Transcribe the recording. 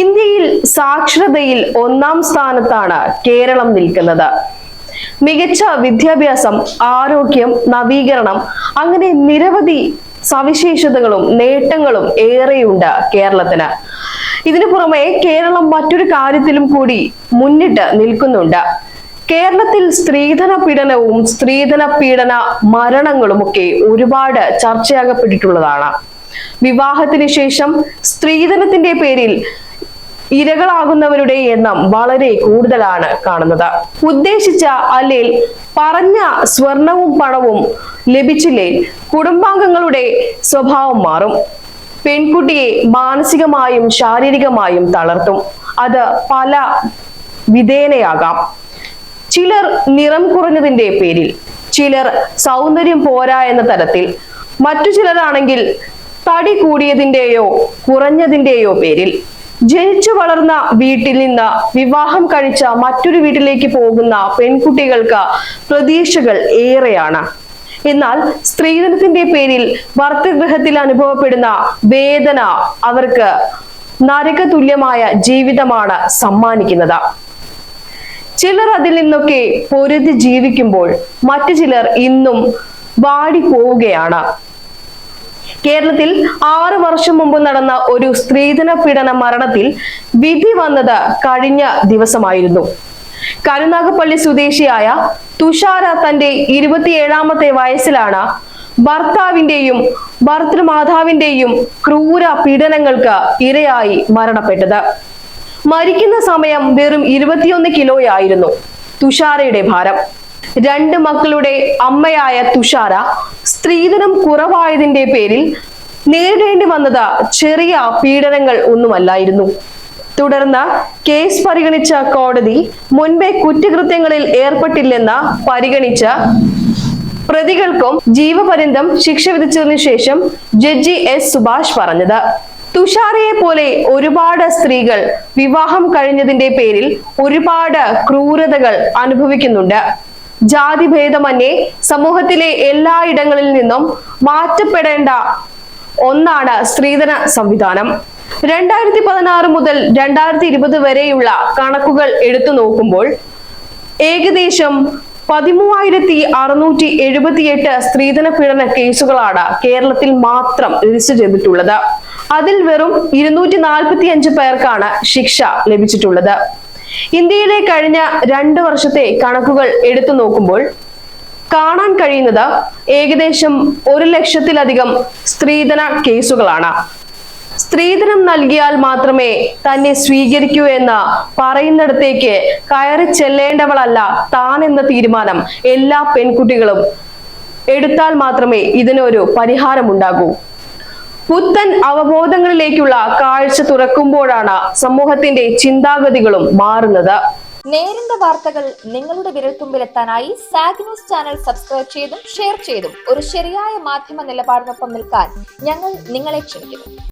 ഇന്ത്യയിൽ സാക്ഷരതയിൽ ഒന്നാം സ്ഥാനത്താണ് കേരളം നിൽക്കുന്നത്. മികച്ച വിദ്യാഭ്യാസം ആരോഗ്യം നവീകരണം അങ്ങനെ നിരവധി സവിശേഷതകളും നേട്ടങ്ങളും ഏറെയുണ്ട് കേരളത്തിന്. ഇതിനു പുറമെ കേരളം മറ്റൊരു കാര്യത്തിലും കൂടി മുന്നിട്ട് നിൽക്കുന്നുണ്ട്. കേരളത്തിൽ സ്ത്രീധന പീഡനവും സ്ത്രീധന പീഡന മരണങ്ങളും ഒക്കെ ഒരുപാട് ചർച്ചയാകപ്പെട്ടിട്ടുള്ളതാണ്. വിവാഹത്തിന് ശേഷം സ്ത്രീധനത്തിന്റെ പേരിൽ ഇരകളാകുന്നവരുടെ എണ്ണം വളരെ കൂടുതലാണ് കാണുന്നത്. ഉദ്ദേശിച്ച അല്ലെങ്കിൽ പറഞ്ഞ സ്വർണവും പണവും ലഭിച്ചില്ലേ? കുടുംബാംഗങ്ങളുടെ സ്വഭാവം മാറും. പെൺകുട്ടിയെ മാനസികമായും ശാരീരികമായും തളർത്തും. അത് പല വിധേനയാകാം. ചിലർ നിറം കുറഞ്ഞതിന്റെ പേരിൽ ചിലർ സൗന്ദര്യം പോരാ എന്ന തരത്തിൽ മറ്റു ചിലരാണെങ്കിൽ തടി കൂടിയതിന്റെയോ കുറഞ്ഞതിന്റെയോ പേരിൽ. ജനിച്ചു വളർന്ന വീട്ടിൽ നിന്ന് വിവാഹം കഴിച്ച മറ്റൊരു വീട്ടിലേക്ക് പോകുന്ന പെൺകുട്ടികൾക്ക് പ്രതീക്ഷകൾ ഏറെയാണ്. എന്നാൽ സ്ത്രീധനത്തിന്റെ പേരിൽ ഭർത്തൃഗൃഹത്തിൽ അനുഭവപ്പെടുന്ന വേദന അവർക്ക് നരക തുല്യമായ ജീവിതമാണ് സമ്മാനിക്കുന്നത്. ചിലർ അതിൽ നിന്നൊക്കെ പൊരുതി ജീവിക്കുമ്പോൾ മറ്റു ചിലർ ഇന്നും വാടിപ്പോവുകയാണ് കേരളത്തിൽ ആറു വർഷം മുമ്പ് നടന്ന ഒരു സ്ത്രീധന പീഡന മരണത്തിൽ വിധി വന്നത് കഴിഞ്ഞ ദിവസമായിരുന്നു. കരുനാഗപ്പള്ളി സ്വദേശിയായ തുഷാര തന്റെ ഇരുപത്തിയേഴാമത്തെ വയസ്സിലാണ് ഭർത്താവിന്റെയും ഭർത്തൃമാതാവിന്റെയും ക്രൂര പീഡനങ്ങൾക്ക് ഇരയായി മരണപ്പെട്ടത്. മരിക്കുന്ന സമയം വെറും ഇരുപത്തിയൊന്ന് കിലോയായിരുന്നു തുഷാരയുടെ ഭാരം. രണ്ട് മക്കളുടെ അമ്മയായ തുഷാര സ്ത്രീധനം കുറവായതിന്റെ പേരിൽ നേരിടേണ്ടി വന്നത് ചെറിയ പീഡനങ്ങൾ ഒന്നുമല്ലായിരുന്നു. തുടർന്ന് കേസ് പരിഗണിച്ച കോടതി മുൻപേ കുറ്റകൃത്യങ്ങളിൽ ഏർപ്പെട്ടില്ലെന്ന് പരിഗണിച്ച പ്രതികൾക്കും ജീവപര്യന്തം ശിക്ഷ വിധിച്ചതിനു ശേഷം ജഡ്ജി എസ് സുഭാഷ് പറഞ്ഞത്. തുഷാരയെ പോലെ ഒരുപാട് സ്ത്രീകൾ വിവാഹം കഴിഞ്ഞതിന്റെ പേരിൽ ഒരുപാട് ക്രൂരതകൾ അനുഭവിക്കുന്നുണ്ട്. ജാതി ഭേദമന്യേ സമൂഹത്തിലെ എല്ലായിടങ്ങളിൽ നിന്നും മാറ്റപ്പെടേണ്ട ഒന്നാണ് സ്ത്രീധന സംവിധാനം. രണ്ടായിരത്തി പതിനാറ് മുതൽ രണ്ടായിരത്തി ഇരുപത് വരെയുള്ള കണക്കുകൾ എടുത്തു നോക്കുമ്പോൾ ഏകദേശം പതിമൂവായിരത്തി അറുന്നൂറ്റി എഴുപത്തിയെട്ട് സ്ത്രീധന പീഡന കേസുകളാണ് കേരളത്തിൽ മാത്രം രജിസ്റ്റർ ചെയ്തിട്ടുള്ളത്. അതിൽ വെറും ഇരുന്നൂറ്റി നാൽപ്പത്തി അഞ്ച് പേർക്കാണ് ശിക്ഷ ലഭിച്ചിട്ടുള്ളത്. ഇന്ത്യയിലെ കഴിഞ്ഞ രണ്ട് വർഷത്തെ കണക്കുകൾ എടുത്തു നോക്കുമ്പോൾ കാണാൻ കഴിയുന്നത് ഏകദേശം ഒരു ലക്ഷത്തിലധികം സ്ത്രീധന കേസുകളാണ്. സ്ത്രീധനം നൽകിയാൽ മാത്രമേ തന്നെ സ്വീകരിക്കൂ എന്ന് പറയുന്നിടത്തേക്ക് കയറി ചെല്ലേണ്ടവളല്ല താൻ എന്ന തീരുമാനം എല്ലാ പെൺകുട്ടികളും എടുത്താൽ മാത്രമേ ഇതിനൊരു പരിഹാരമുണ്ടാകൂ. പുത്തൻ അവബോധങ്ങളിലേക്കുള്ള കാഴ്ച തുറക്കുമ്പോഴാണ് സമൂഹത്തിന്റെ ചിന്താഗതികളും മാറുന്നത്. നേരിന്റെ വാർത്തകൾ നിങ്ങളുടെ വിരൽത്തുമ്പിലെത്താനായി സാഗ് ന്യൂസ് ചാനൽ സബ്സ്ക്രൈബ് ചെയ്തും ഷെയർ ചെയ്തും ഒരു ശരിയായ മാധ്യമ നിലപാടിനൊപ്പം നിൽക്കാൻ ഞങ്ങൾ നിങ്ങളെ ക്ഷണിക്കുന്നു.